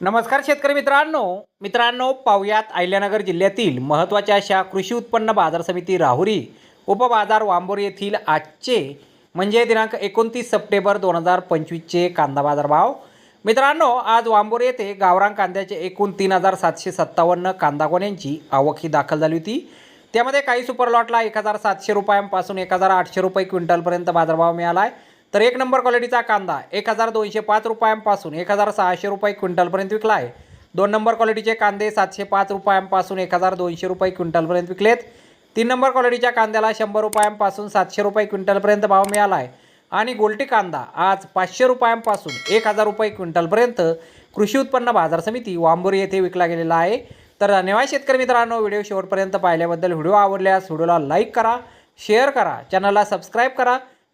नमस्कार शेतकरी मित्रांनो. मित्रांनो पाहुयात अहिल्यानगर जिल्ह्यातील महत्त्वाच्या अशा कृषी उत्पन्न बाजार समिती राहुरी उपबाजार वांबोर येथील आजचे म्हणजे दिनांक एकोणतीस सप्टेंबर दोन हजार पंचवीसचे कांदा बाजार भाव मित्रांनो आज वांबोर येथे गावरान कांद्याचे एकूण तीन हजार सातशे सत्तावन्न कांदा गोण्यांची आवक ही दाखल झाली होती. त्यामध्ये काही सुपर लॉटला एक हजार सातशे रुपयांपासून एक हजार आठशे रुपये क्विंटलपर्यंत बाजारभाव मिळाला आहे तर एक नंबर क्वालिटीचा कांदा एक हजार दोनशे पाच रुपयांपासून एक हजार सहाशे रुपये क्विंटलपर्यंत विकला आहे. दोन नंबर क्वालिटीचे कांदे सातशे पाच रुपयांपासून एक हजार दोनशे रुपये क्विंटलपर्यंत विकलेत. तीन नंबर क्वालिटीच्या कांद्याला शंभर रुपयांपासून सातशे रुपये क्विंटलपर्यंत भाव मिळाला आहे. आणि गोल्टी कांदा आज पाचशे रुपयांपासून एक हजार रुपये क्विंटलपर्यंत कृषी उत्पन्न बाजार समिती वांबोरी येथे विकला गेलेला आहे. तर धन्यवाद शेतकरी मित्रांनो व्हिडिओ शेवटपर्यंत पाहिल्याबद्दल व्हिडिओ आवडल्यास व्हिडिओला लाईक करा शेअर करा चॅनलला सबस्क्राईब करा.